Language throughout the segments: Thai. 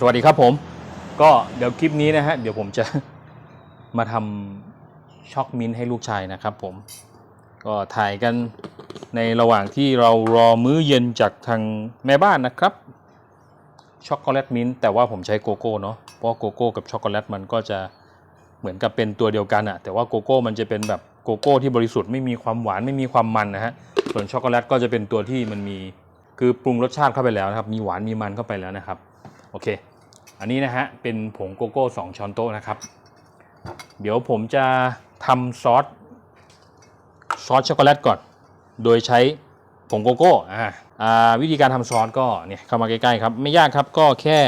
สวัสดีครับผม ก็เดี๋ยวคลิปนี้นะฮะเดี๋ยวผมจะมาทำช็อกมิ้นท์ให้ลูกชายนะครับผม ก็ถ่ายกันในระหว่างที่เรารอมื้อเย็นจากทางแม่บ้านนะครับช็อกโกแลตมิ้นท์แต่ว่าผมใช้โกโก้เนาะเพราะโกโก้กับช็อกโกแลตมันก็จะเหมือนกับเป็นตัวเดียวกันอะแต่ว่าโกโก้มันจะเป็นแบบโกโก้ที่บริสุทธิ์ไม่มีความหวานไม่มีความมันนะฮะส่วนช็อกโกแลตก็จะเป็นตัวที่มันมีคือปรุงรสชาติเข้าไปแล้วนะครับ มีหวานมีมันเข้าไปแล้วนะครับโอันนี้นะฮะเป็นผงโกโก้2ช้อนโต๊ะนะครับ เดี๋ยวผมจะทำซอสซอสช็อกโกแลตก่อน โดยใช้ผงโกโก้อ่าอ่าวิธีการทำซอสก็เนี่ยเข้ามาใกล้ๆครับ ไม่ยากครับก็แค่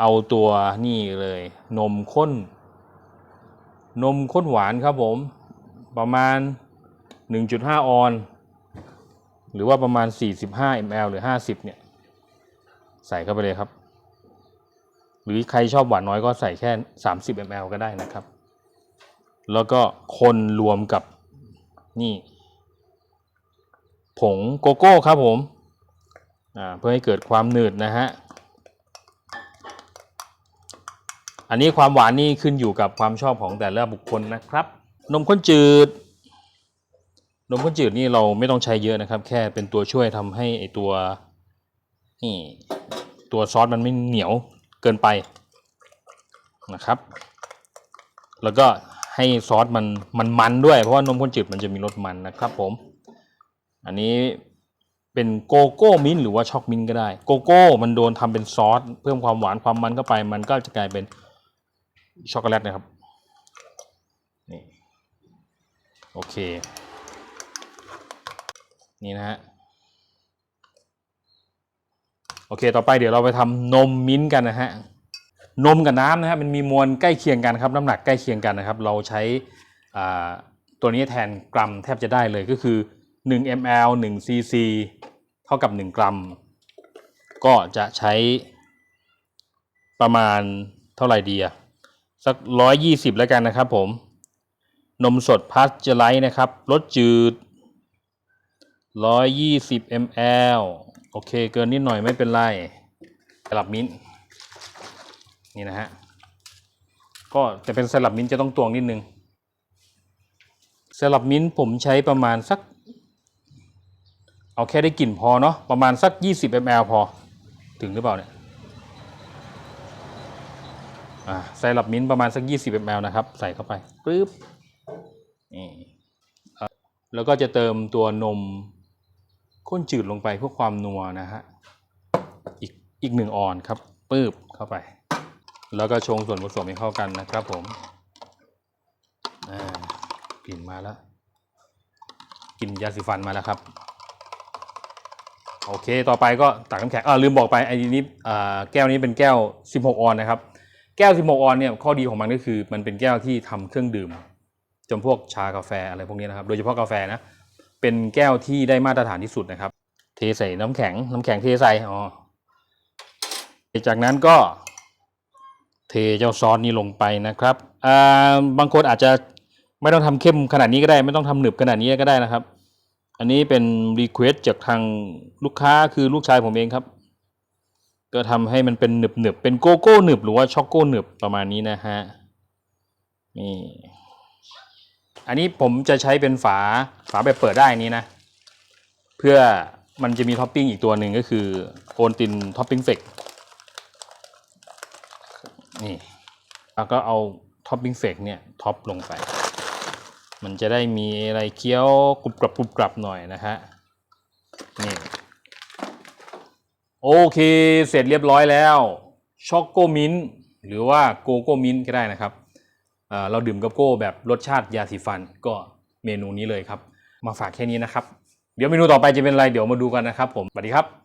เอาตัวนี่เลย นมข้น นมข้นหวานครับผม ประมาณ 1.5 ออน หรือว่าประมาณ 45 ml หรือ 50 เนี่ย ใส่เข้าไปเลยครับ หรือใครชอบหวานน้อยก็ใส่แค่ 30 ml ก็ได้นะครับ แล้วก็คนรวมกับนี่ ผงโกโก้ครับผมเพื่อให้เกิดความหนืดนะฮะ อันนี้ความหวานนี่ขึ้นอยู่กับความชอบของแต่ละบุคคลนะครับ นมข้นจืด นมข้นจืดนี่เราไม่ต้องใช้เยอะนะครับ แค่เป็นตัวช่วยทำให้ไอตัวนี่ตัวซอสมันไม่เหนียว เกินไปนะครับ แล้วก็ให้ซอสมันมันมันด้วย เพราะว่านมข้นจืดมันจะมีรสมันนะครับผม อันนี้เป็นโกโก้มิ้นท์หรือว่าช็อกมิ้นก็ได้ โกโก้มันโดนทำเป็นซอสเพิ่มความหวานความมันเข้าไป มันก็จะกลายเป็นช็อกโกแลตนะครับนี่โอเค นี่นะฮะ โอเค ต่อไปเดี๋ยวเราไปทำนมมิ้นกันนะฮะ นมกับน้ำนะฮะมันมีมวลใกล้เคียงกันครับ น้ำหนักใกล้เคียงกันนะครับ เราใช้ตัวนี้แทนกรัมแทบจะได้เลยก็คือ 1 ml 1 cc เท่ากับ 1 กรัม ก็จะใช้ประมาณเท่าไหร่ดีอะสัก 120 แล้วกันนะครับผม นมสดพัสเจอร์ไลท์นะครับรสจืด 120 ml โอเคเกินนิดหน่อยไม่เป็นไรสลับมิ้นนี่นะฮะก็จะเป็นสลับมิ้นจะต้องตวงนิดนึงสลับมิ้นผมใช้ประมาณสัก เอาแค่ได้กลิ่นพอเนาะประมาณสัก 20 ml พอ ถึงหรือเปล่าเนี่ยอ่าใส่หลับมิ้นประมาณสัก 20 ml นะครับ ใส่เข้าไปปึ๊บนี่แล้วก็จะเติมตัวนม ข้นจืดลงไปเพื่อความนัวนะฮะ อีกอีกหนึ่งออนครับปึ๊บเข้าไป แล้วก็ชงส่วนผสมให้เข้ากันนะครับผมอ่ากลิ่นมาแล้วกลิ่นยาสีฟันมาแล้วครับ โอเค ต่อไปก็ตักน้ำแข็งอ่าลืมบอกไปไอ้นี้อ่าแก้วนี้เป็นแก้ว 16 ออนนะครับ แก้ว 16 ออนเนี่ยข้อดีของมันก็คือ มันเป็นแก้วที่ทำเครื่องดื่มจำพวกชากาแฟอะไรพวกนี้นะครับ โดยเฉพาะกาแฟนะ เป็นแก้วที่ได้มาตรฐานที่สุดนะครับ เทใส่น้ำแข็ง น้ำแข็งเทใส่อ๋อจากนั้นก็ เทเจ้าซอสนี้ลงไปนะครับอ่าบางคนอาจจะไม่ต้องทำเข้มขนาดนี้ก็ได้ ไม่ต้องทำหนึบขนาดนี้ก็ได้นะครับ อันนี้เป็นรีเควสจากทางลูกค้าคือลูกชายผมเองครับ ก็ทำให้มันเป็นหนึบหนึบเป็นโกโก้หนึบหรือว่าช็อกโก้หนึบประมาณนี้นะฮะนี่ อันนี้ผมจะใช้เป็นฝาฝาแบบเปิดได้นี้นะ เพื่อมันจะมีท็อปปิ้งอีกตัวหนึ่งก็คือโอนตินท็อปปิ้งเฟกนี่แล้วก็เอาท็อปปิ้งเฟกเนี่ยท็อปลงไป มันจะได้มีอะไรเคี้ยวกรุบกรับกรุบกรับหน่อยนะฮะนี่โอเค เสร็จเรียบร้อยแล้วช็อกโกมินท์หรือว่าโกโก้มินท์ก็ได้นะครับ เราดื่มกับโก้แบบรสชาติยาสีฟันก็เมนูนี้เลยครับ มาฝากแค่นี้นะครับ เดี๋ยวเมนูต่อไปจะเป็นอะไรเดี๋ยวมาดูกันนะครับผมสวัสดีครับ